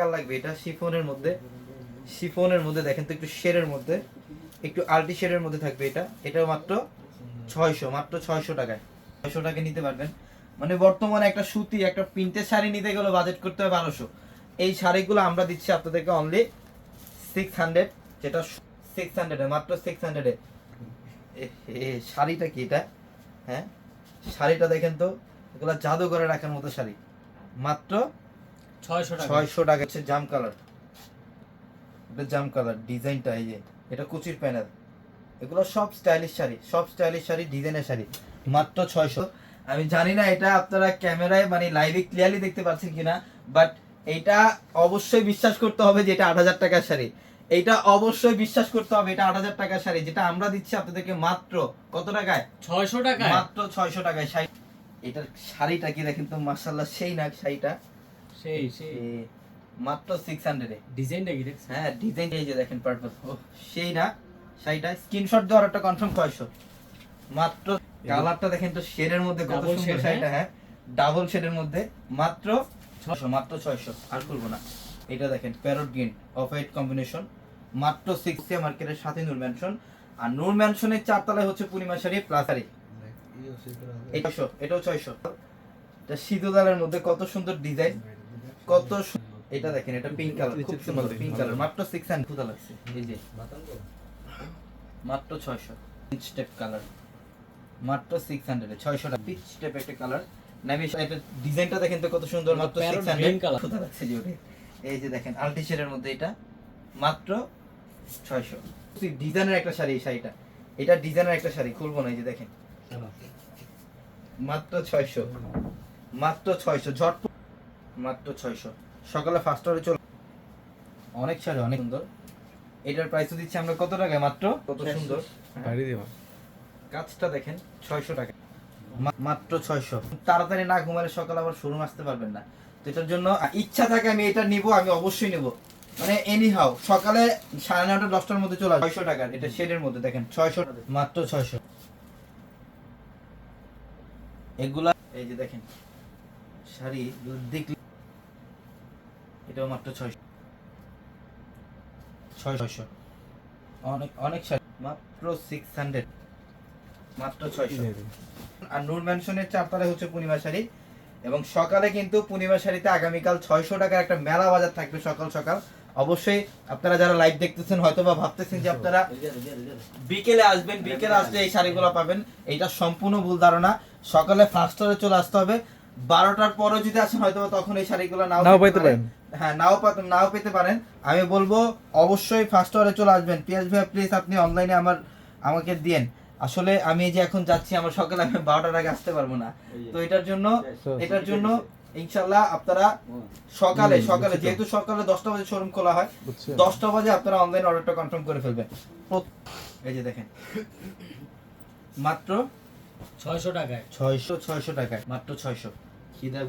কাল লাগবে, এটা শিফনের মধ্যে। শিফনের মধ্যে দেখেন তো, একটু শেডের মধ্যে। একটু আলটি শেডের মধ্যে থাকবে এটা। এটা মাত্র ছয়শো মাত্র ছয়শো টাকায়। ছয়শো টাকা নিতে পারবেন। মানে বর্তমানে একটা সুতি, একটা প্রিন্টের শাড়ি নিতে গেলে বাজেট করতে হবে বারোশো। এই শাড়িগুলো আমরা দিচ্ছি আপনাদেরকে অনলি সিক্স হান্ড্রেড যেটা সিক্স হান্ড্রেডে মাত্র সিক্স হান্ড্রেডে শাড়িটা কি এটা? হ্যাঁ? শাড়িটা দেখেন তো, এগুলো জাদু করে রাখার মতো শাড়ি। মাত্র ছয়শো টাকা। হচ্ছে জাম কালার। এটা জাম কালার ডিজাইনটা এই যে এটা কুচির প্যানেল। এগুলো সব স্টাইলিশ শাড়ি সব স্টাইলিশ শাড়ি ডিজাইনের শাড়ি মাত্র ছয়শো। আমি জানি না এটা আপনারা ক্যামেরায় মানে লাইভে ক্লিয়ারলি দেখতে পাচ্ছেন কিনা বাট এটা অবশ্যই বিশ্বাস করতে হবে যে এটা আট হাজার টাকার শাড়ি। এইটা অবশ্যই বিশ্বাস করতে হবে এটা আট হাজার টাকার শাড়ি যেটা আমরা দিচ্ছি আপনাদেরকে মাত্র কত টাকায়? ছয়শো টাকায়। মাত্র ছয়শো টাকায় শাড়ি। এটার শাড়িটা কি দেখেন তো মার্শাল্লাহ সেই না শাড়িটা। সেই সেই। মাত্র সিক্স হান্ড্রেডে ডিজাইনটা কি দেখছেন হ্যাঁ ডিজাইন এই যে দেখেন পারপল ও সেই না স্ক্রিনশট কনফার্ম ছয়শো মাত্র কালারটা দেখেন তো শেডের মধ্যে কত সুন্দর শাড়িটা হ্যাঁ। ডাবল শেডের মধ্যে মাত্র ছয়শো মাত্র ছয়শো। আর করব না। এটা দেখেন parrot green of white combination মাত্র সিক্স মার্কেটের সাথে নূর ম্যানশন আর নূর ম্যানশনের চারতলায় হচ্ছে পূর্ণিমা শাড়ি প্লাস শাড়ি। এটাও ছয়শো। এটা শীতদালের মধ্যে কত সুন্দর ডিজাইন কত এটা দেখেন এটা পিঙ্ক কালার খুব সুন্দর পিঙ্ক কালার মাত্র সিক্স হান্ড্রেড ক্ষুদা লাগছে? এই যে মাত্র ছয়শো। পিচ স্টেপ কালার মাত্র সিক্স হান্ড্রেড ছয়শো টাকা। পিচ স্টেপ একটা কালার নামি এটা ডিজাইনটা দেখেন তো কত সুন্দর মাত্র Parrot সিক্স green হান্ড্রেড লাগছে এই যে দেখেন আলটি শেডের মধ্যে এটা। মাত্র ছয়শো। ডিজাইনের একটা শাড়ি এই শাড়িটা। এটা ডিজাইনের একটা শাড়ি খুলবো না এই যে দেখেন। মাত্র ছয়শো। মাত্র ছয়শো ঝট মাত্র ছয়শো। সকালে ফার্স্ট আওয়ারে চল অনেক শাড়ি অনেক সুন্দর। এটার প্রাইস দিচ্ছি আমরা কত টাকায় মাত্র? কত সুন্দর। কাজটা দেখেন ছয়শো টাকা। মাত্র ছয়শো। তাড়াতাড়ি না ঘুমালে সকালে আবার শোরুম আসতে পারবেন না। তো এটার জন্য ইচ্ছা থাকে আমি এটা নিব আমি অবশ্যই নেব। মানে এনি হাও সকালে সাড়ে নটা দশটার মধ্যে চলে ছয়শো টাকার এটা শেডের মধ্যে দেখেন ছয়শো মাত্র ছয়শো। এগুলা এই যে দেখেন শাড়ি দেখলে এটাও মাত্র ছয়শো ছয়শো। অনেক অনেক মাত্র সিক্স হান্ড্রেড মাত্র ছয়শো। আর নূর ম্যানশনের চারতলায় হচ্ছে পূর্ণিমা শাড়ি। এবং সকালে কিন্তু পূর্ণিমা শাড়িতে আগামীকাল ছয়শো টাকার একটা মেলা বাজার থাকবে সকাল সকাল। অবশ্যই আপনারা যারা লাইভ দেখতেছেন হয়তো বা ভাবতেছেন যে আপনারা বিকেলে আসবেন বিকেলে আসলে এই শাড়িগুলো পাবেন। এটা সম্পূর্ণ ভুল ধারণা। সকালে ফার্স্ট চলে আসতে হবে। বারোটার পরে যদি আসেন হয়তো তখন এই শাড়িগুলো নাও নাও পেতে পারেন। হ্যাঁ নাও নাও পেতে পারেন। আমি বলব অবশ্যই ফার্স্ট আওয়ারে চলে আসবেন। পিএস ভাই প্লিজ আপনি অনলাইনে আমার আমাকে দিয়েন। আসলে আমি যে এখন যাচ্ছি আমার সকালে আমি বারোটার আগে আসতে পারব না। তো এটার জন্য এটার জন্য ইনশাল্লাহ আপনারা সকালে সকালে যেহেতু সকালে দশটা বাজে শোরুম খোলা হয় দশটা বাজে আপনারা অনলাইন অর্ডারটা কনফার্ম করে ফেলবেন। এই যে দেখেন। মাত্র ছয়শো টাকায়। ছয়শো ছয়শো টাকায় মাত্র ছয়শো। he does.